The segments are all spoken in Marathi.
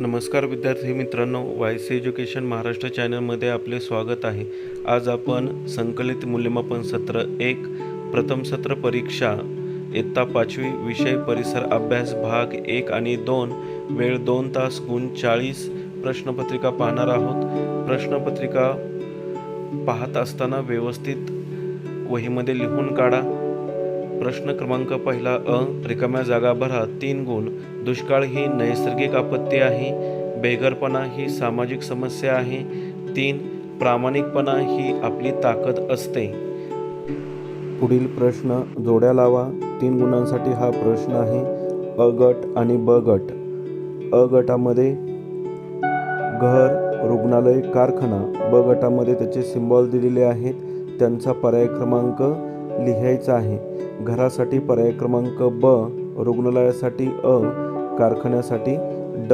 नमस्कार विद्यार्थी मित्रांनो वायस एज्युकेशन महाराष्ट्र चॅनलमध्ये आपले स्वागत आहे. आज आपण संकलित मूल्यमापन सत्र एक प्रथम सत्र परीक्षा इयत्ता पाचवी विषय परिसर अभ्यास भाग एक आणि दोन वेळ दोन तास गुण चाळीस प्रश्नपत्रिका पाहणार आहोत. प्रश्नपत्रिका पाहत असताना व्यवस्थित वहीमध्ये लिहून काढा. प्रश्न क्रमांक पहिला अ रिकाम्या जागा भरा तीन गुण. दुष्काळ ही नैसर्गिक आपत्ती आहे बेघरपणा ही सामाजिक समस्या आहे तीन प्रामाणिकपणा ही आपली ताकद असते. पुढील प्रश्न जोड्या लावा. तीन गुणांसाठी हा प्रश्न आहे अ गट आणि ब गट अ गटामध्ये घर रुग्णालय कारखाना. ब गटामध्ये त्याचे सिम्बॉल दिलेले आहेत. त्यांचा पर्याय क्रमांक लिहायचा आहे. घरासाठी पर्याय क्रमांक ब रुग्णालयासाठी अ. कारखान्यासाठी ड.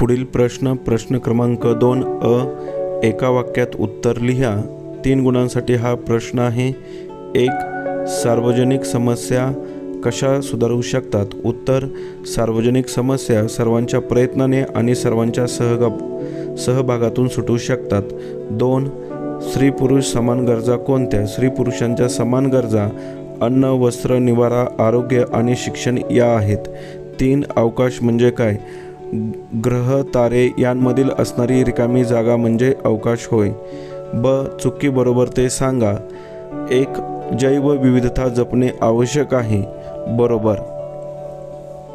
पुढील प्रश्न प्रश्न क्रमांक दोन अ. एका वाक्यात उत्तर लिहा. तीन गुणांसाठी हा प्रश्न आहे. एक सार्वजनिक समस्या कशा सुधारू शकतात? उत्तर सार्वजनिक समस्या सर्वांच्या प्रयत्नाने आणि सर्वांच्या सहगा सहभागातून सुटू शकतात. दोन स्त्री पुरुष समान गरजा कोणत्या? स्त्री पुरुषांच्या समान गरजा अन्न वस्त्र निवारा आरोग्य आणि शिक्षण या आहेत. तीन अवकाश म्हणजे काय? ग्रह तारे यांमधील असणारी रिकामी जागा म्हणजे अवकाश होय. ब. चुकीबरोबर ते सांगा. एक. जैवविविधता जपणे आवश्यक आहे. बरोबर.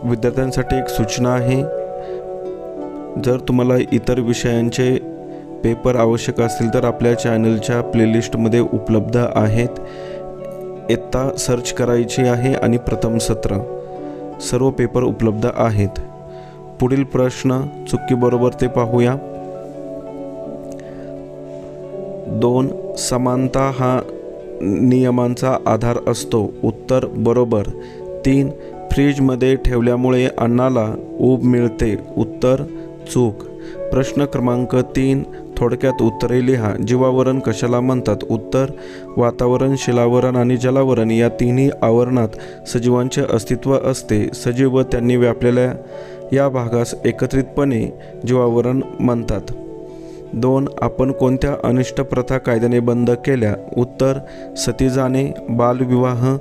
विद्यार्थ्यांसाठी एक सूचना आहे. जर तुम्हाला इतर विषयांचे पेपर आवश्यक असतील तर आपल्या चॅनलच्या प्लेलिस्टमध्ये उपलब्ध आहेत. इत्ता सर्च करायची आहे आणि प्रथम सत्र. सर्व पेपर उपलब्ध आहेत. पुढील प्रश्न चुकीबरोबर ते पाहूया. दोन समानता हा नियमांचा आधार असतो. उत्तर बरोबर. तीन फ्रीजमध्ये ठेवल्यामुळे अन्नाला ऊब मिळते. उत्तर चूक. प्रश्न क्रमांक तीन थोडक्यात उत्तरे लिहा. जीवावरण कशाला म्हणतात? उत्तर वातावरण शिलावरण आणि जलावरण या तिन्ही आवरणात सजीवांचे अस्तित्व असते. सजीव व त्यांनी व्यापलेल्या या भागास एकत्रितपणे जीवावरण म्हणतात. दोन आपण कोणत्या अनिष्ट प्रथा कायद्याने बंद केल्या? उत्तर सती जाणे बालविवाह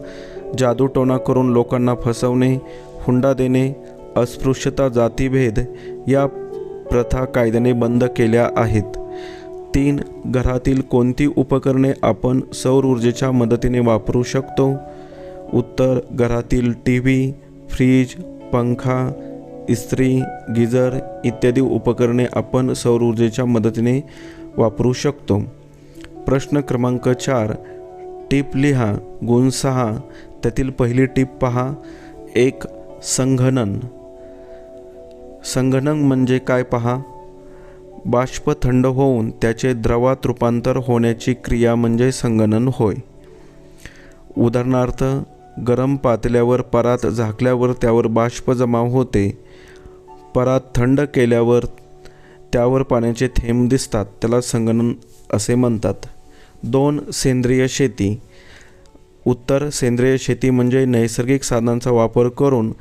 जादूटोणा करून लोकांना फसवणे हुंडा देणे अस्पृश्यता जातीभेद या प्रथा कायद्याने बंद केल्या आहेत. तीन घरातील कोणती उपकरणे आपण सौर ऊर्जेच्या मदतीने वापरू शकतो? उत्तर घरातील टी व्ही फ्रीज पंखा इस्त्री गिजर इत्यादी उपकरणे आपण सौर ऊर्जेच्या मदतीने वापरू शकतो. प्रश्न क्रमांक चार टीप लिहा गुण सहा त्यातील पहिली टीप पहा एक संगणन संगणन म्हणजे काय पहा? बाष्प थंड होऊन त्याचे द्रवात रूपांतर होण्याची क्रिया म्हणजे संगणन होय. उदाहरणार्थ गरम पातल्यावर परात झाकल्यावर त्यावर बाष्प जमा होते. परात थंड केल्यावर त्यावर पाण्याचे थेंब दिसतात त्याला संगणन असे म्हणतात. दोन सेंद्रिय शेती. उत्तर सेंद्रिय शेती म्हणजे नैसर्गिक साधनांचा वापर करून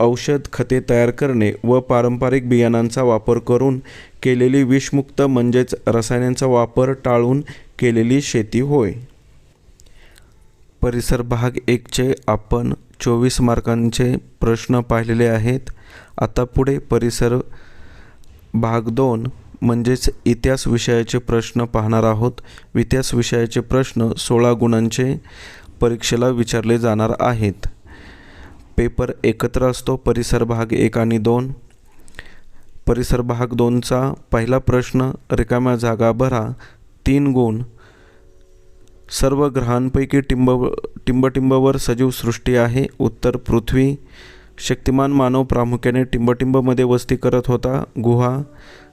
औषध खते तयार करणे व पारंपरिक बियाणांचा वापर करून केलेली विषमुक्त म्हणजेच रसायनांचा वापर टाळून केलेली शेती होय. परिसर भाग एकचे आपण चोवीस मार्कांचे प्रश्न पाहिलेले आहेत. आता पुढे परिसर भाग दोन म्हणजेच इतिहास विषयाचे प्रश्न पाहणार आहोत. इतिहास विषयाचे प्रश्न सोळा गुणांचे परीक्षेला विचारले जाणार आहेत. पेपर एकत्र असतो परिसर भाग एक आणि दोन. परिसर भाग दोनचा पहिला प्रश्न रिकाम्या जागा भरा तीन गुण. सर्व ग्रहांपैकी टिंब टिंबटिंबवर सजीव सृष्टी आहे. उत्तर पृथ्वी. शक्तिमान मानव प्रामुख्याने टिंबटिंबमध्ये वस्ती करत होता. गुहा.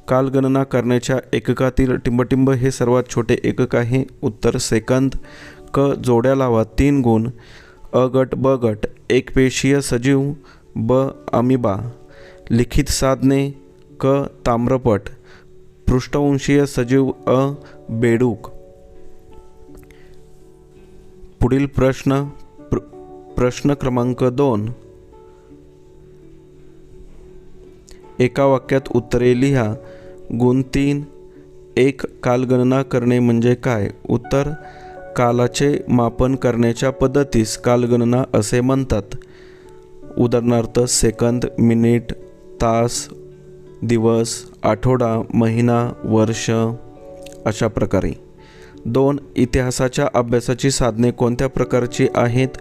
कालगणना करण्याच्या एककातील टिंबटिंब हे सर्वात छोटे एकक आहे. उत्तर सेकंद. क जोड्या लावा तीन गुण. अ गट ब गट एकपेशीय सजीव ब अमिबा लिखित साधने क ताम्रपट पृष्ठवंशीय सजीव अ बेडूक. पुढील प्रश्न प्र प्रश्न क्रमांक दोन. एका वाक्यात उत्तरे लिहा. गुण तीन एक कालगणना करणे म्हणजे काय? उत्तर कालाचे मापन करण्याच्या पद्धतीस कालगणना असे म्हणतात. उदाहरणार्थ सेकंद मिनिट तास दिवस आठवडा महिना वर्ष अशा प्रकारे. दोन इतिहासाच्या अभ्यासाची साधने कोणत्या प्रकारची आहेत?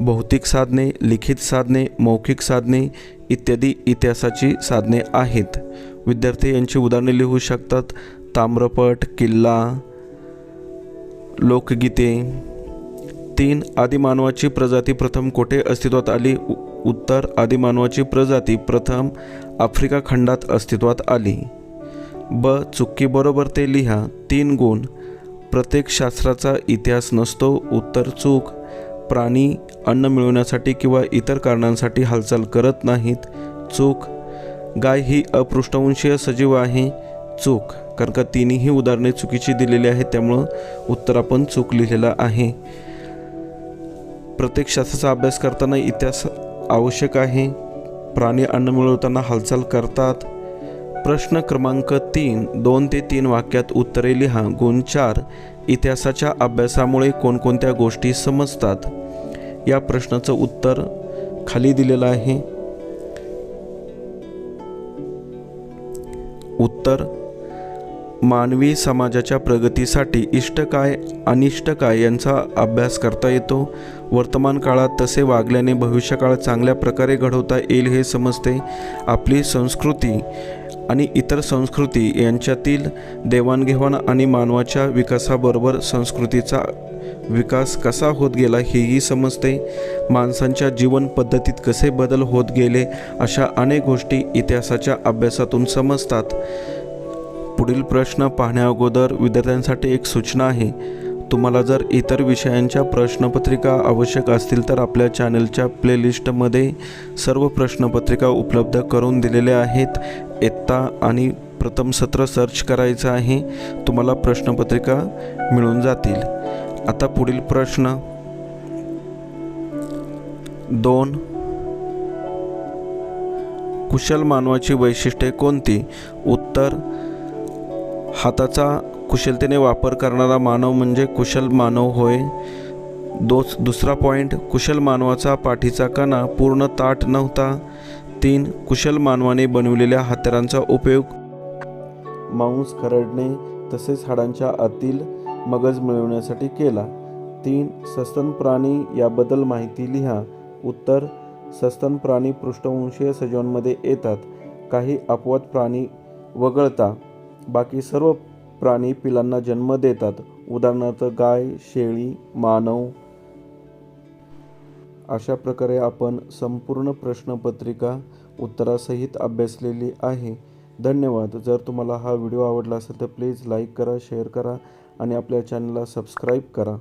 भौतिक साधने लिखित साधने मौखिक साधने इत्यादी इतिहासाची साधने आहेत. विद्यार्थी यांची उदाहरणे लिहू शकतात. ताम्रपट किल्ला लोकगीते. तीन आदिमानवाची प्रजाती प्रथम कोठे अस्तित्वात आली? उ- उत्तर आदिमानवाची प्रजाती प्रथम आफ्रिका खंडात अस्तित्वात आली. ब. चुकीबरोबर ते लिहा. तीन गुण. प्रत्येक शास्त्राचा इतिहास नसतो उत्तर चूक. प्राणी अन्न मिळवण्यासाठी किंवा इतर कारणांसाठी हालचाल करत नाहीत चूक. गाय ही अपृष्ठवंशीय सजीव आहे चूक. कारण का तिन्ही उदाहरणे चुकीची दिलेली आहेत त्यामुळं उत्तर आपण चूक लिहिलेलं आहे. प्रत्येक शास्त्राचा अभ्यास करताना इतिहास आवश्यक आहे. प्राणी अन्न मिळवताना हालचाल करतात. प्रश्न क्रमांक तीन दोन ते तीन वाक्यात उत्तरे लिहा. गुण चार इतिहासाच्या अभ्यासामुळे कोणकोणत्या गोष्टी समजतात? या प्रश्नाचं उत्तर खाली दिलेलं आहे. उत्तर मानवी समाजाच्या प्रगतीसाठी इष्ट काय अनिष्ट काय यांचा अभ्यास करता येतो. वर्तमान काळात तसे वागल्याने भविष्यकाळ चांगल्या प्रकारे घडवता येईल हे समजते. आपली संस्कृती आणि इतर संस्कृती यांच्यातील देवाणघेवाण आणि मानवाच्या विकासाबरोबर संस्कृतीचा विकास कसा होत गेला हेही समजते. माणसांच्या जीवन पद्धतीत कसे बदल होत गेले अशा अनेक गोष्टी इतिहासाच्या अभ्यासातून समजतात. पुढील प्रश्न पाहण्याअगोदर विद्यार्थ्यांसाठी एक सूचना आहे. तुम्हाला जर इतर विषयांच्या प्रश्नपत्रिका आवश्यक असतील तर आपल्या चॅनलच्या प्लेलिस्टमध्ये सर्व प्रश्नपत्रिका उपलब्ध करून दिलेल्या आहेत. इयत्ता आणि प्रथम सत्र सर्च करायचं आहे. तुम्हाला प्रश्नपत्रिका मिळून जातील. आता पुढील प्रश्न. दोन. कुशल मानवाची वैशिष्ट्ये कोणती? उत्तर हाताचा कुशलतेने वापर करणारा मानव म्हणजे कुशल मानव होय. दोस दुसरा पॉईंट कुशल मानवाचा पाठीचा कणा पूर्ण ताट नव्हता. तीन कुशल मानवाने बनविलेल्या हत्यारांचा उपयोग. मांस खरडणे तसेच हाडांच्या आतील मगज मिळवण्यासाठी केला. तीन सस्तन प्राणी याबद्दल माहिती लिहा. उत्तर सस्तन प्राणी पृष्ठवंशीय सजीवांमध्ये येतात. काही अपवाद प्राणी वगळता. बाकी सर्व प्राणी पिलांना जन्म देतात. उदाहरणार्थ गाय शेळी मानव. अशा प्रकारे आपण संपूर्ण प्रश्नपत्रिका उत्तरासहित अभ्यासलेली आहे. धन्यवाद. जर तुम्हाला हा व्हिडिओ आवडला असेल तर प्लीज लाईक करा शेअर करा आणि आपल्या चॅनलला सबस्क्राईब करा.